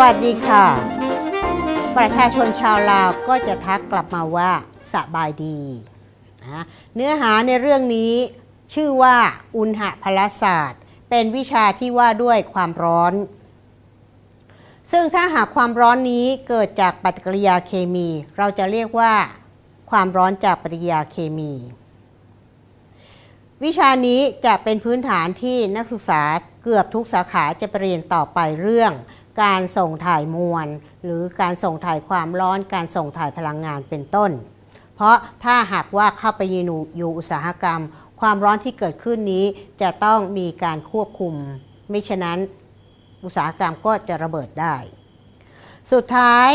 วัสดีค่ะ ประชาชนชาวลาวก็จะทักกลับมาว่าสบายดีนะเนื้อหาในเรื่องนี้ชื่อว่าอุณหภลศาสตร์ เป็นวิชาที่ว่าด้วยความร้อน ซึ่งถ้าหากความร้อนนี้เกิดจากปฏิกิริยาเคมี เราจะเรียกว่า ความร้อนจากปฏิกิริยาเคมี วิชานี้จะเป็นพื้นฐานที่นักศึกษาเกือบทุกสาขาจะไปเรียนต่อไปเรื่อง การส่งถ่ายมวล หรือการส่งถ่ายความร้อนการส่งถ่ายพลังงานเป็นต้น เพราะถ้าหากว่าเข้าไปยืนอยู่อุตสาหกรรม ความร้อนที่เกิดขึ้นนี้จะต้องมีการควบคุม ไม่ฉะนั้นอุตสาหกรรมก็จะระเบิดได้ สุดท้าย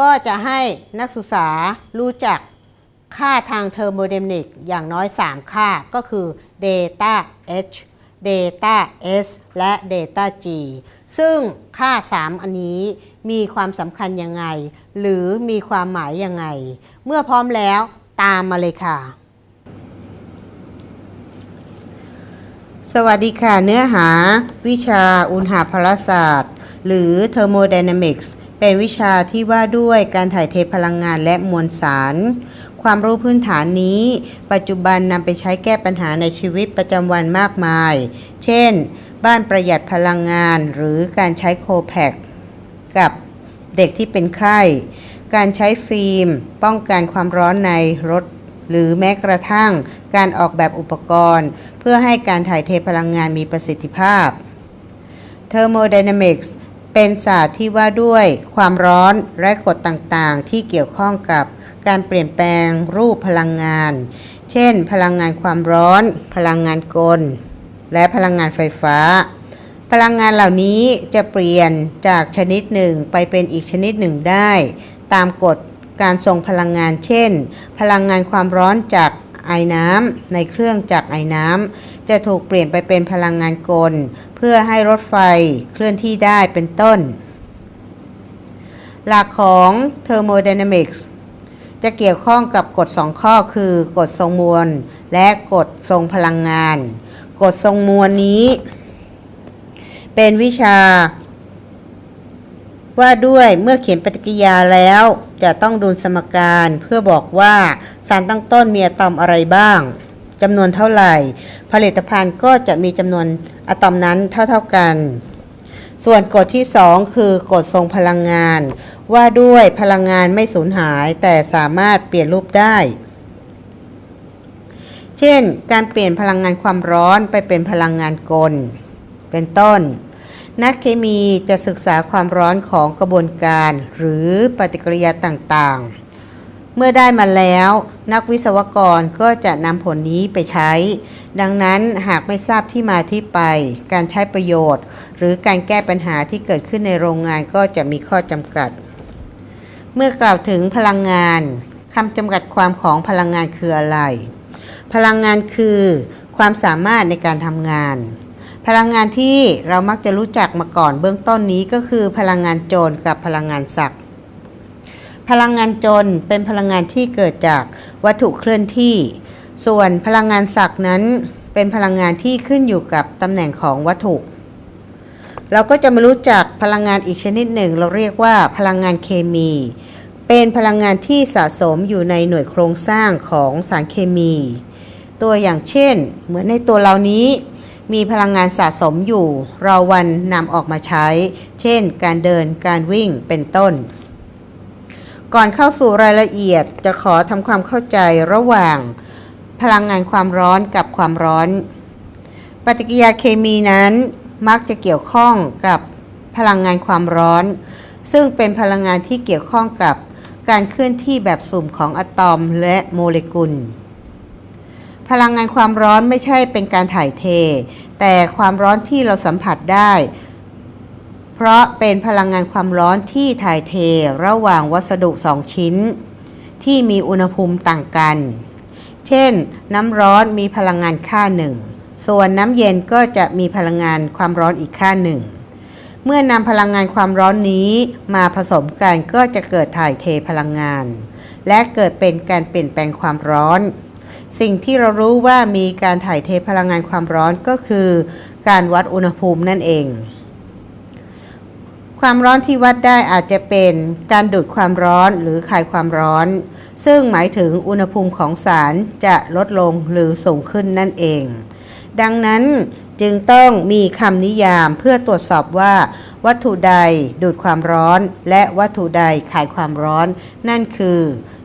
ก็จะให้นักศึกษารู้จักค่าทางเทอร์โมเดมิกอย่างน้อย 3 ค่าก็คือ Data H Data S และ Data G ซึ่งค่า 3 อันนี้มีความสำคัญยังไง หรือมีความหมายยังไง เมื่อพร้อมแล้วตามมาเลยค่ะ สวัสดีค่ะ เนื้อหา วิชาอุณหภลศาสตร์ หรือ Thermodynamics เป็นวิชาที่ว่าด้วยการถ่ายเทพลังงานและมวลสาร ความรู้พื้นฐานนี้ ปัจจุบันนำไปใช้แก้ปัญหาในชีวิตประจำวันมากมาย เช่น บ้านประหยัดพลังงานหรือการใช้โคแพคกับเด็กที่เป็นไข้ การใช้ฟิล์ม ป้องกันความร้อนในรถ หรือแม้กระทั่งการออกแบบอุปกรณ์ เพื่อให้การถ่ายเทพลังงานมีประสิทธิภาพ Thermodynamics เป็นศาสตร์ที่ว่าด้วยความร้อนและกฎต่างๆ ที่เกี่ยวข้องกับ การเปลี่ยนแปลงรูปพลังงาน เช่น พลังงานความร้อน พลังงานกล และพลังงานไฟฟ้า พลังงานเหล่านี้จะเปลี่ยนจากชนิดหนึ่งไปเป็นอีกชนิดหนึ่งได้ ตามกฎการส่งพลังงาน เช่น พลังงานความร้อนจากไอน้ำในเครื่องจักรไอน้ำจะถูกเปลี่ยนไปเป็นพลังงานกล เพื่อให้รถไฟเคลื่อนที่ได้เป็นต้น หลักของ Thermodynamics จะเกี่ยวข้องกับกฎ2ข้อคือกฎทรงมวล และกฎทรงพลังงาน กฎทรงมวลนี้ เป็นวิชา ว่าด้วยเมื่อเขียนปฏิกิริยาแล้วจะต้องดูสมการเพื่อบอกว่าสารตั้งต้นมีอะตอมอะไรบ้างจำนวนเท่าไหร่ ผลิตภัณฑ์ก็จะมีจำนวนอะตอมนั้นเท่า ๆกัน ส่วนกฎที่ 2 คือกฎทรงพลังงาน ว่าด้วยพลังงานไม่สูญหายแต่สามารถเปลี่ยนรูปได้ เช่น การเปลี่ยนพลังงานความร้อนไปเป็นพลังงานกล เป็นต้น นักเคมีจะศึกษาความร้อนของกระบวนการ หรือปฏิกิริยาต่างๆ เมื่อได้มาแล้ว นักวิศวกรก็จะนำผลนี้ไปใช้ ดังนั้นหากไม่ทราบที่มาที่ไป การใช้ประโยชน์ หรือการแก้ปัญหาที่เกิดขึ้นในโรงงานก็จะมีข้อจำกัด เมื่อกล่าวถึงพลังงานคำจำกัดความของพลังงานคืออะไร พลังงานคือความสามารถในการทำงาน พลังงานที่เรามักจะรู้จักมาก่อนเบื้องต้นนี้ก็คือพลังงานโจรกับพลังงานศักดิ์พลังงานโจรเป็นพลังงานที่เกิดจากวัตถุเคลื่อนที่ ส่วนพลังงานศักดิ์นั้นเป็นพลังงานที่ขึ้นอยู่กับตำแหน่งของวัตถุ เราก็จะมารู้จักพลังงานอีกชนิดหนึ่ง เราเรียกว่าพลังงานเคมี เป็นพลังงานที่สะสมอยู่ในหน่วยโครงสร้างของสารเคมี ตัวอย่างเช่น เหมือนในตัวเรานี้ มีพลังงานสะสมอยู่ เราวันนำออกมาใช้ เช่น การเดินการวิ่งเป็นต้น ก่อนเข้าสู่รายละเอียดจะขอทำความเข้าใจระหว่าง พลังงานความร้อนกับความร้อน ปฏิกิริยาเคมีนั้น มักจะเกี่ยวข้องกับพลังงานความร้อน ซึ่งเป็นพลังงานที่เกี่ยวข้องกับการเคลื่อนที่แบบสุ่มของอะตอมและโมเลกุล พลังงานความร้อนไม่ใช่เป็นการถ่ายเท แต่ความร้อนที่เราสัมผัสได้ เพราะเป็นพลังงานความร้อนที่ถ่ายเทระหว่างวัสดุสองชิ้น ที่มีอุณหภูมิต่างกัน เช่น น้ำร้อนมีพลังงานค่าหนึ่ง ส่วนน้ำเย็นก็จะมีพลังงานความร้อนอีกค่าหนึ่ง เมื่อนำพลังงานความร้อนนี้มาผสมกันก็จะเกิดถ่ายเทพลังงาน และเกิดเป็นการเปลี่ยนแปลงความร้อน สิ่งที่เรารู้ว่ามีการถ่ายเทพลังงานความร้อนก็คือ การวัดอุณหภูมินั่นเอง ความร้อนที่วัดได้อาจจะเป็นการดูดความร้อนหรือคายความร้อน ซึ่งหมายถึงอุณหภูมิของสารจะลดลงหรือสูงขึ้นนั่นเอง ดังนั้นจึงต้องมีคำนิยามเพื่อตรวจสอบว่า วัตถุใดดูดความร้อน และวัตถุใดขายความร้อน นั่นคือ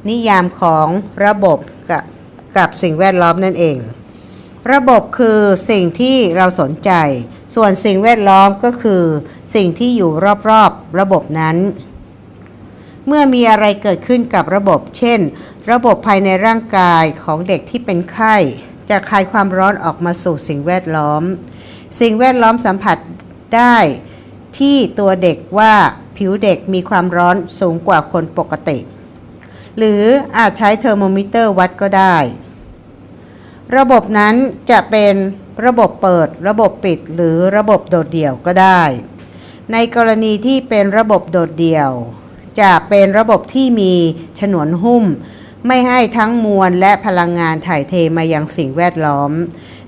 นิยามของระบบกับกับสิ่งแวดล้อมนั่นเอง ระบบคือสิ่งที่เราสนใจ ส่วนสิ่งแวดล้อมก็คือ สิ่งที่อยู่รอบๆระบบนั้น เมื่อมีอะไรเกิดขึ้นกับระบบ เช่น ระบบภายในร่างกายของเด็กที่เป็นไข้ จะคายความร้อนออกมาสู่สิ่งแวดล้อม สิ่งแวดล้อมสัมผัสได้ที่ตัวเด็กว่าผิวเด็กมีความร้อนสูงกว่าคนปกติ หรืออาจใช้เทอร์โมมิเตอร์วัดก็ได้ ระบบนั้นจะเป็นระบบเปิด ระบบปิด หรือระบบโดดเดี่ยวก็ได้ ในกรณีที่เป็นระบบโดดเดี่ยว จะเป็นระบบที่มีฉนวนหุ้ม ไม่ให้ทั้งมวลและพลังงานถ่ายเทมายังสิ่งแวดล้อม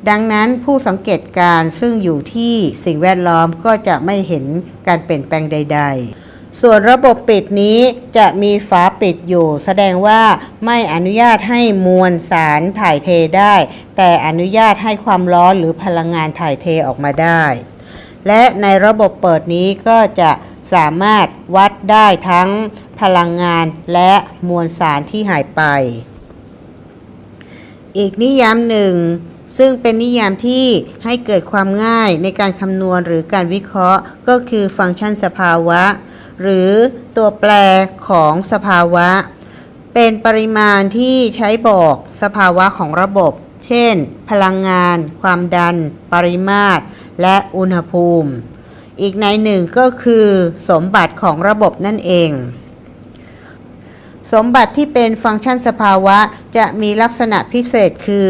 ดังนั้นผู้สังเกตการณ์ซึ่งอยู่ที่สิ่งแวดล้อมก็จะไม่เห็นการเปลี่ยนแปลงใด ๆส่วนระบบปิดนี้จะมีฝาปิดอยู่ แสดงว่าไม่อนุญาตให้มวลสารถ่ายเทได้ แต่อนุญาตให้ความร้อนหรือพลังงานถ่ายเทออกมาได้ และในระบบเปิดนี้ก็จะสามารถวัดได้ทั้ง พลังงานและมวลสารที่หายไป อีกนิยามหนึ่ง ซึ่งเป็นนิยามที่ให้เกิดความง่ายในการคำนวณหรือการวิเคราะห์ ก็คือฟังก์ชันสภาวะ หรือตัวแปรของสภาวะ เป็นปริมาณที่ใช้บอกสภาวะของระบบ เช่น พลังงาน ความดัน ปริมาตร และอุณหภูมิอีกในหนึ่งก็คือสมบัติของระบบนั่นเอง สมบัติที่เป็นฟังก์ชันสภาวะจะมีลักษณะพิเศษคือ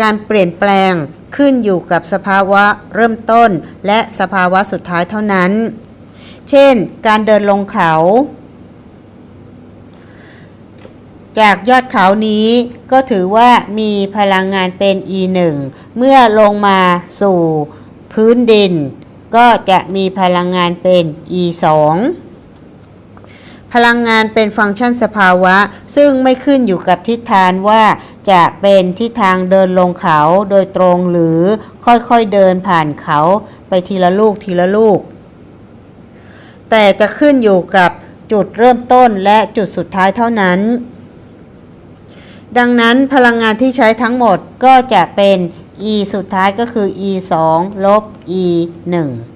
การเปลี่ยนแปลงขึ้นอยู่กับสภาวะเริ่มต้น และสภาวะสุดท้ายเท่านั้น เช่น การเดินลงเขา จากยอดเขานี้ก็ถือว่ามีพลังงานเป็น E1 เมื่อลงมาสู่พื้นดิน ก็จะมีพลังงานเป็น E2 พลังงานเป็นฟังก์ชันสภาวะ ซึ่งไม่ขึ้นอยู่กับทิศทางว่าจะเป็นทิศทางเดินลงเขาโดยตรงหรือค่อยๆเดินผ่านเขาไปทีละลูกทีละลูก แต่จะขึ้นอยู่กับจุดเริ่มต้นและจุดสุดท้ายเท่านั้น ดังนั้นพลังงานที่ใช้ทั้งหมดก็จะเป็น e สุดท้ายก็คือ e 2ลบ e 1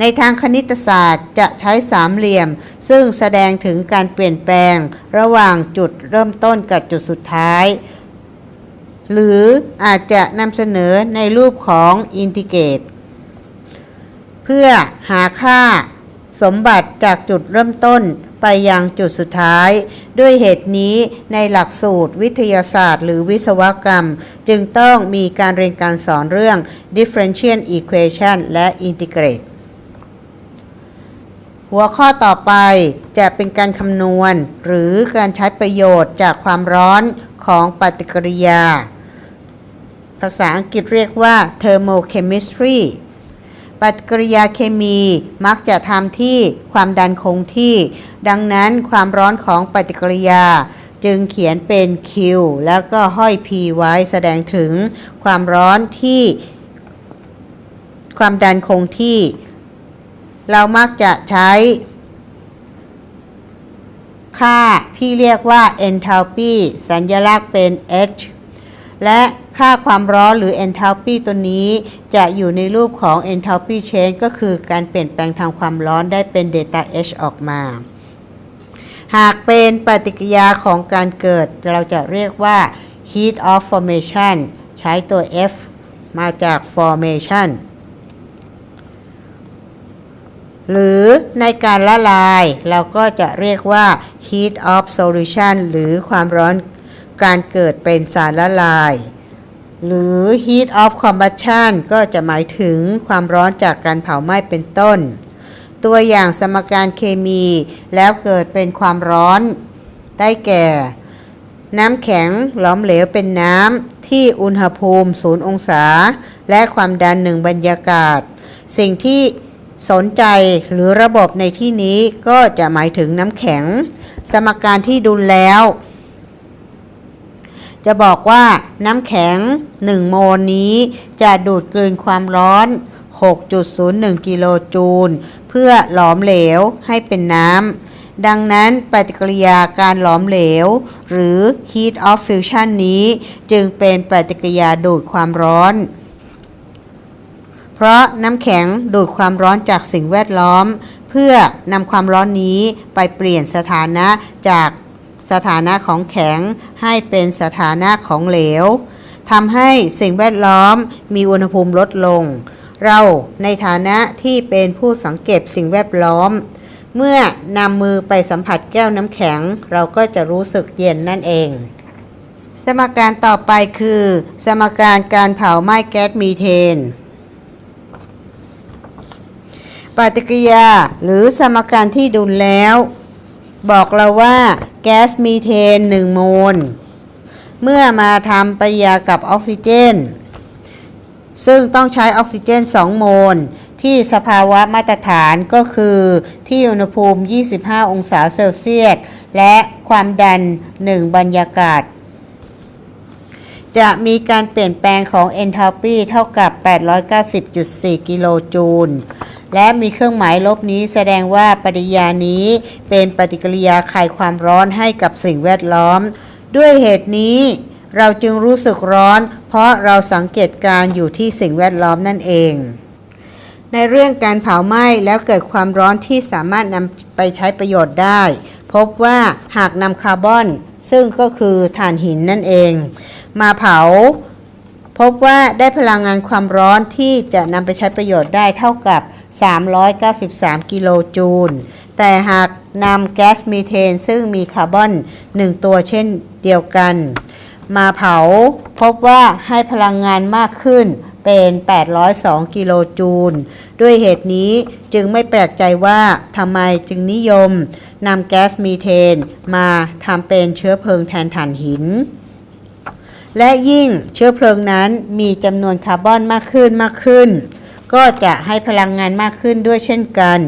ในทางคณิตศาสตร์จะใช้สามเหลี่ยม ซึ่งแสดงถึงการเปลี่ยนแปลง ระหว่างจุดเริ่มต้นกับจุดสุดท้าย หรืออาจจะนำเสนอในรูปของอินทิเกรตเพื่อหาค่าสมบัติจากจุดเริ่มต้นไปยังจุดสุดท้าย ด้วยเหตุนี้ในหลักสูตรวิทยาศาสตร์ หรือวิศวกรรม จึงต้องมีการเรียนการสอนเรื่อง differential equation และ integrate หัวข้อต่อไปจะเป็นการคำนวณ หรือการใช้ประโยชน์จากความร้อนของปฏิกิริยา ภาษาอังกฤษเรียกว่า thermochemistry ปฏิกิริยาเคมีมักจะทำที่ความดันคงที่ ดังนั้นความร้อนของปฏิกิริยา จึงเขียนเป็น Q แล้วก็ห้อย P ไว้แสดงถึงความร้อนที่ ความดันคงที่ เรามักจะใช้ ค่าที่เรียกว่า enthalpy สัญลักษณ์เป็น H และค่าความร้อนหรือ enthalpy ตัวนี้จะอยู่ในรูปของ enthalpy change ก็คือการเปลี่ยนแปลงทางความร้อนได้เป็น delta H ออกมา หากเป็นปฏิกิริยาของการเกิด เราจะเรียกว่า heat of formation ใช้ตัว F มาจาก formation หรือในการละลาย เราก็จะเรียกว่า heat of solution หรือความร้อนการเกิดเป็นสารละลาย หรือ heat of combustion ก็จะหมายถึงความร้อนจากการเผาไหม้เป็นต้น ตัวอย่างสมการเคมีแล้วเกิดเป็นความร้อน ได้แก่ น้ำแข็งหลอมเหลวเป็นน้ำที่อุณหภูมิ 0 องศา และความดัน1บรรยากาศ สิ่งที่ สนใจหรือระบบในที่นี้ก็จะหมายถึงน้ำแข็ง สมการที่ดูแล้ว จะบอกว่าน้ำแข็ง 1 โมลนี้จะดูดกลืนความร้อน 6.01 กิโลจูล เพื่อหลอมเหลวให้เป็นน้ำ ดังนั้นปฏิกิริยาการหลอมเหลว หรือ heat of fusion นี้ จึงเป็นปฏิกิริยาดูดความร้อน เพราะน้ำแข็งดูดความร้อนจากสิ่งแวดล้อม เพื่อนำความร้อนนี้ไปเปลี่ยนสถานะจากสถานะของแข็งให้เป็นสถานะของเหลวทำให้สิ่งแวดล้อมมีอุณหภูมิลดลง เราในฐานะที่เป็นผู้สังเกตสิ่งแวดล้อม เมื่อนำมือไปสัมผัสแก้วน้ำแข็ง เราก็จะรู้สึกเย็นนั่นเอง สมการต่อไปคือ สมการการเผาไหม้แก๊สมีเทน ปฏิกิริยาหรือสมการที่ดูแล้ว บอกเราว่าแก๊สมีเทน1โมล เมื่อมาทำปฏิกิริยากับออกซิเจน ซึ่งต้องใช้ออกซิเจน 2 โมล ที่สภาวะมาตรฐานก็คือที่อุณหภูมิ 25 องศาเซลเซียส และความดัน 1 บรรยากาศจะมีการเปลี่ยนแปลงของเอนทาลปีเท่ากับ 890.4 กิโลจูล และมีเครื่องหมายลบนี้แสดงว่าปฏิกิริยานี้เป็นปฏิกิริยาคายความร้อนให้กับสิ่งแวดล้อม ด้วยเหตุนี้เราจึงรู้สึกร้อน เพราะเราสังเกตการอยู่ที่สิ่งแวดล้อมนั่นเอง ในเรื่องการเผาไหม้แล้วเกิดความร้อนที่สามารถนำไปใช้ประโยชน์ได้ พบว่าหากนำคาร์บอน ซึ่งก็คือถ่านหินนั่นเอง มาเผา พบว่าได้พลังงานความร้อนที่จะนำไปใช้ประโยชน์ได้เท่ากับ 393 กิโลจูล แต่หากนำแก๊สมีเทนซึ่งมีคาร์บอน1ตัวเช่นเดียวกัน มาเผาพบว่าให้พลังงานมากขึ้นเป็น 802 กิโลจูล ด้วยเหตุนี้จึงไม่แปลกใจว่าทำไมจึงนิยมนำแก๊สมีเทนมาทำเป็นเชื้อเพลิงแทนถ่านหิน และยิ่งเชื้อเพลิงนั้นมีจำนวนคาร์บอนมากขึ้นมากขึ้น ก็จะให้พลังงานมากขึ้นด้วยเช่นกัน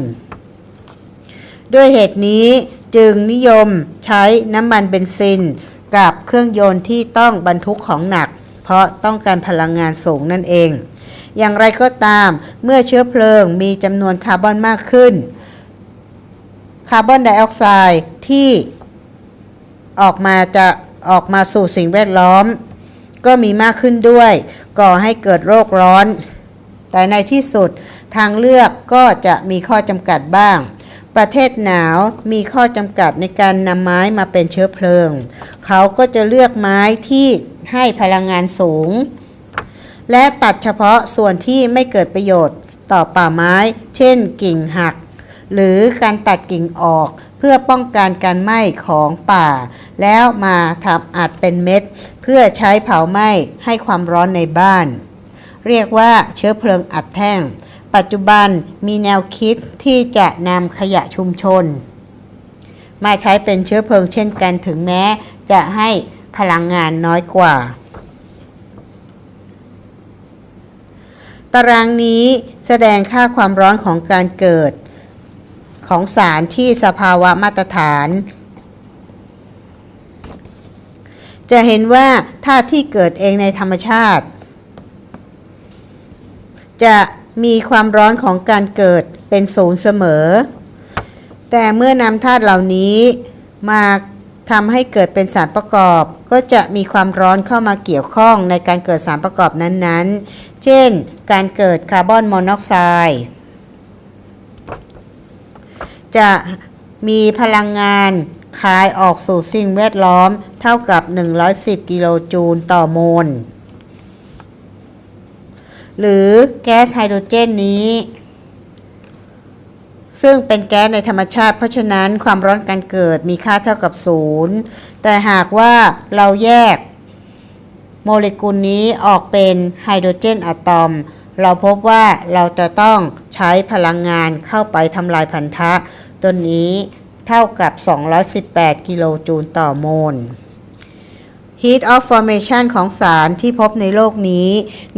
ด้วยเหตุนี้จึงนิยมใช้น้ำมันเบนซิน กับเครื่องยนต์ที่ต้องบรรทุกของหนัก เพราะต้องการพลังงานสูงนั่นเอง อย่างไรก็ตามเมื่อเชื้อเพลิงมีจำนวนคาร์บอนมากขึ้น คาร์บอนไดออกไซด์ที่ออกมาจะออกมาสู่สิ่งแวดล้อม ก็มีมากขึ้นด้วย ก่อให้เกิดโรคร้อน แต่ในที่สุดทางเลือกก็จะมีข้อจำกัดบ้าง ประเทศหนาวมีข้อจำกัดในการนำไม้มาเป็นเชื้อเพลิง เขาก็จะเลือกไม้ที่ให้พลังงานสูง และตัดเฉพาะส่วนที่ไม่เกิดประโยชน์ต่อป่าไม้ เช่น กิ่งหัก หรือการตัดกิ่งออกเพื่อป้องกันการไหม้ของป่า แล้วมาทำอัดเป็นเม็ด เพื่อใช้เผาไหม้ให้ความร้อนในบ้าน เรียกว่าเชื้อเพลิงอัดแท่ง ปัจจุบันมีแนวคิดที่จะนำขยะชุมชน มาใช้เป็นเชื้อเพลิงเช่นกันถึงแม้ จะให้พลังงานน้อยกว่า ตารางนี้แสดงค่าความร้อนของการเกิด ของสารที่สภาวะมาตรฐานจะเห็นว่าถ้าที่เกิดเองในธรรมชาติ จะมีความร้อนของการเกิดเป็นศูนย์เสมอ แต่เมื่อนำธาตุเหล่านี้มาทำให้เกิดเป็นสารประกอบ ก็จะมีความร้อนเข้ามาเกี่ยวข้องในการเกิดสารประกอบนั้นๆ เช่น การเกิดคาร์บอนมอนอกไซด์จะมีพลังงานคายออกสู่สิ่งแวดล้อมเท่ากับ 110 กิโลจูลต่อโมล หรือแก๊สไฮโดรเจนนี้ ซึ่งเป็นแก๊สในธรรมชาติ เพราะฉะนั้นความร้อนการเกิดมีค่าเท่ากับศูนย์แต่หากว่าเราแยกโมเลกุลนี้ออกเป็นไฮโดรเจนอะตอม เราพบว่าเราจะต้องใช้พลังงานเข้าไปทำลายพันธะตัวนี้เท่ากับ 218 กิโลจูลต่อโมล Heat of formation ของสารที่พบในโลกนี้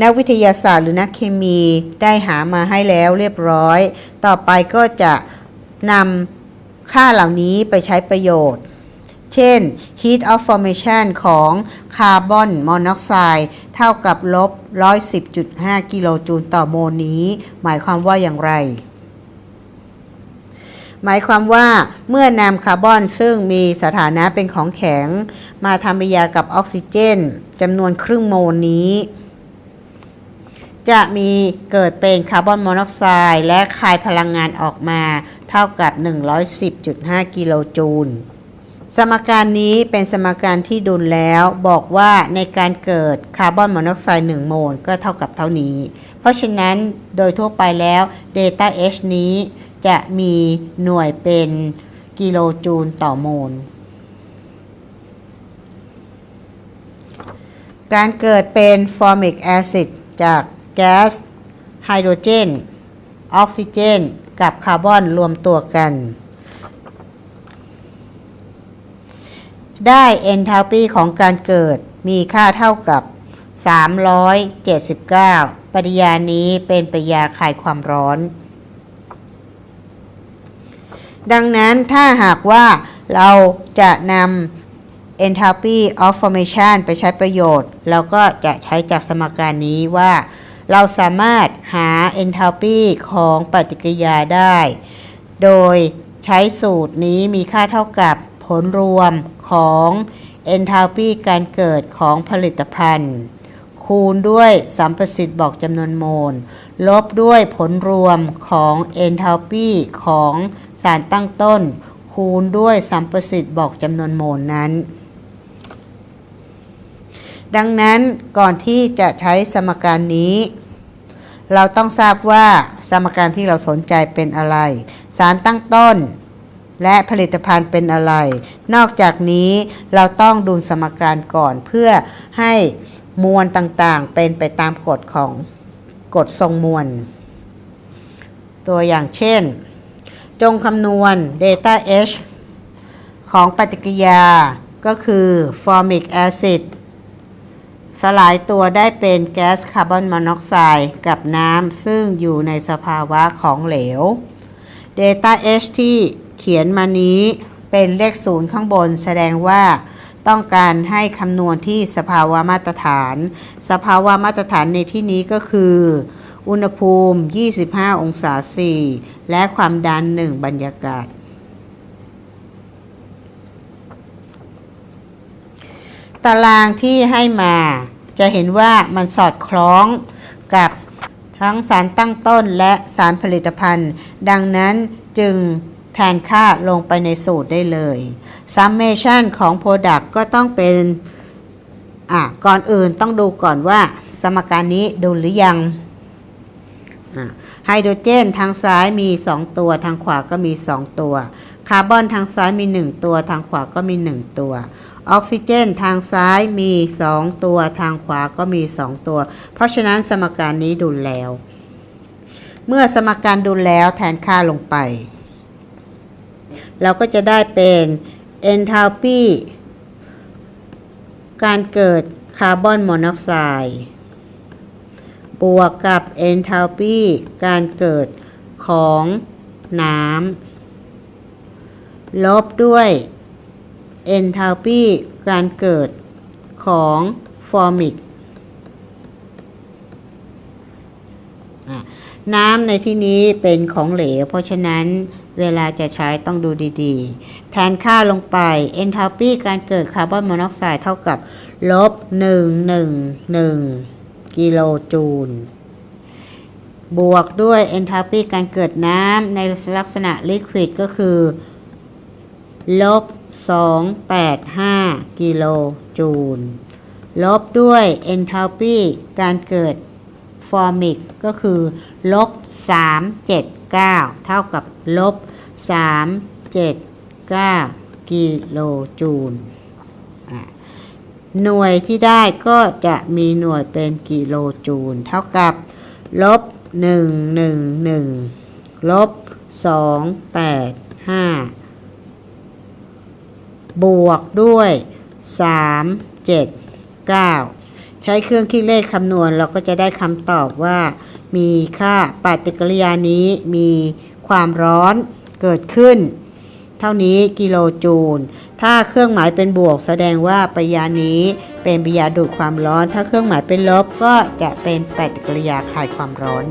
นักวิทยาศาสตร์หรือนักเคมีได้หามาให้แล้วเรียบร้อย ต่อไปก็จะนำค่าเหล่านี้ไปใช้ประโยชน์ เช่น heat of formation ของคาร์บอนมอนอกไซด์เท่ากับลบ 110.5 กิโลจูลต่อโมลนี้ หมายความว่าอย่างไร หมายความว่าเมื่อนำคาร์บอนซึ่งมีสถานะเป็นของแข็ง มาทำปฏิกิริยากับออกซิเจนจำนวนครึ่งโมลนี้ จะมีเกิดเป็นคาร์บอนมอนอกไซด์และคายพลังงานออกมาเท่ากับ 110.5 กิโลจูล สมการนี้เป็นสมการที่ดุลแล้วบอกว่าในการเกิดคาร์บอนมอนอกไซด์1โมลก็เท่ากับเท่านี้ เพราะฉะนั้นโดยทั่วไปแล้ว Delta H นี้ จะมีหน่วยเป็นกิโลจูลต่อโมล การเกิดเป็นฟอร์มิกแอซิดจากแก๊สไฮโดรเจน ออกซิเจน กับคาร์บอนรวมตัวกัน ได้เอนทาลปีของการเกิดมีค่าเท่ากับ 379 ปฏิกิริยานี้เป็นปฏิยาคลายความร้อน ดังนั้นถ้าหากว่าเราจะนำ enthalpy of formation ไปใช้ประโยชน์ เราก็จะใช้จากสมการนี้ว่า เราสามารถหา enthalpy ของปฏิกิริยาได้ โดยใช้สูตรนี้มีค่าเท่ากับผลรวมของ enthalpy การเกิดของผลิตภัณฑ์ คูณด้วยสัมประสิทธิ์บอกจำนวนโมล ลบด้วยผลรวมของ enthalpy ของ สารตั้งต้น คูณด้วยสัมประสิทธิ์บอกจำนวนโมลนั้น ดังนั้นก่อนที่จะใช้สมการนี้ เราต้องทราบว่าสมการที่เราสนใจเป็นอะไร สารตั้งต้น และผลิตภัณฑ์เป็นอะไร นอกจากนี้เราต้องดูสมการก่อนเพื่อให้มวลต่างๆ เป็นไปตามกฎของกฎทรงมวล ตัวอย่างเช่น จงคำนวณ delta H ของปฏิกิริยาก็คือ formic acid สลายตัวได้เป็นแก๊สคาร์บอนมอนอกไซด์กับน้ำซึ่งอยู่ในสภาวะของเหลว Delta H ที่เขียนมานี้เป็นเลขศูนย์ข้างบนแสดงว่าต้องการให้คำนวณที่สภาวะมาตรฐาน สภาวะมาตรฐานในที่นี้ก็คือ อุณหภูมิ 25 องศาเซ และความดัน1บรรยากาศ ตารางที่ให้มาจะเห็นว่ามันสอดคล้องกับทั้งสารตั้งต้นและสารผลิตภัณฑ์ ดังนั้นจึงแทนค่าลงไปในสูตรได้เลย summation ของ product ก็ต้องเป็น อะ ก่อนอื่นต้องดูก่อนว่า สมการนี้ดูหรือยัง ไฮโดรเจนทางซ้ายมี 2 ตัว ทางขวาก็มี 2 ตัว คาร์บอนทางซ้ายมี 1 ตัว ทางขวาก็มี 1 ตัว ออกซิเจนทางซ้ายมี 2 ตัว ทางขวาก็มี 2 ตัว เพราะฉะนั้นสมการนี้ดุลแล้ว เมื่อสมการดุลแล้วแทนค่าลงไป เราก็จะได้เป็น enthalpy การเกิดคาร์บอนมอนอกไซด์ บวกกับ enthalpy การเกิดของน้ำลบด้วย enthalpy การเกิดของฟอร์มิกน้ำในที่นี้เป็นของเหลว เพราะฉะนั้นเวลาจะใช้ต้องดูดีๆ แทนค่าลงไป enthalpy การเกิดคาร์บอนมอนอกไซด์เท่ากับลบ111 กิโลจูล บวกด้วย enthalpy การเกิดน้ำในลักษณะลิควิดก็คือลบ285 กิโลจูล ลบด้วย enthalpy การเกิดฟอร์มิกก็คือลบ379 เท่ากับลบ379 กิโลจูลอะ หน่วยที่ได้ก็จะมีหน่วยเป็นกิโลจูล เท่ากับลบ111ลบ285บวกด้วย3 7 9ใช้เครื่องคิดเลขคำนวณเราก็จะได้คำตอบว่า มีค่าปฏิกิริยานี้มีความร้อนเกิดขึ้นเท่านี้กิโลจูล ถ้าเครื่องหมายเป็นบวก แสดงว่าปฏิกิริยานี้เป็นปฏิกิริยาดูดความร้อน ถ้าเครื่องหมายเป็นลบก็จะเป็นปฏิกิริยาคายความร้อน